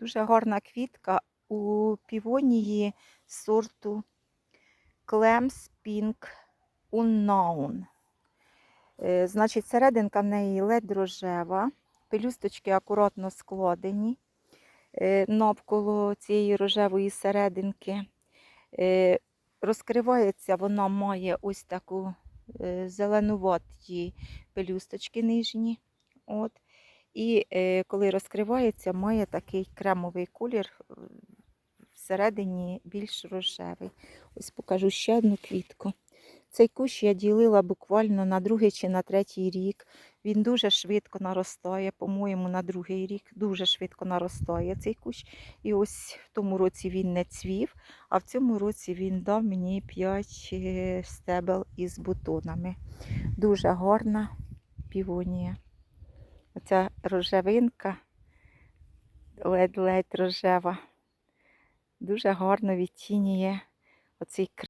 Дуже гарна квітка у півонії сорту Clems Pink Unknown. Е, Значить, серединка в неї ледь рожева, пелюсточки акуратно складені е, навколо цієї рожевої серединки. Е, Розкривається вона має ось таку зеленуваті пелюсточки нижні. От. І е, коли розкривається, має такий кремовий колір, е, всередині більш рожевий. Ось покажу ще одну квітку. Цей кущ я ділила буквально на другий чи на третій рік. Він дуже швидко наростає, по-моєму, на другий рік дуже швидко наростає цей кущ. І ось в тому році він не цвів, а в цьому році він дав мені 5 стебел із бутонами. Дуже гарна півонія. Оця рожевинка, ледь-ледь рожева, дуже гарно відтінює оцей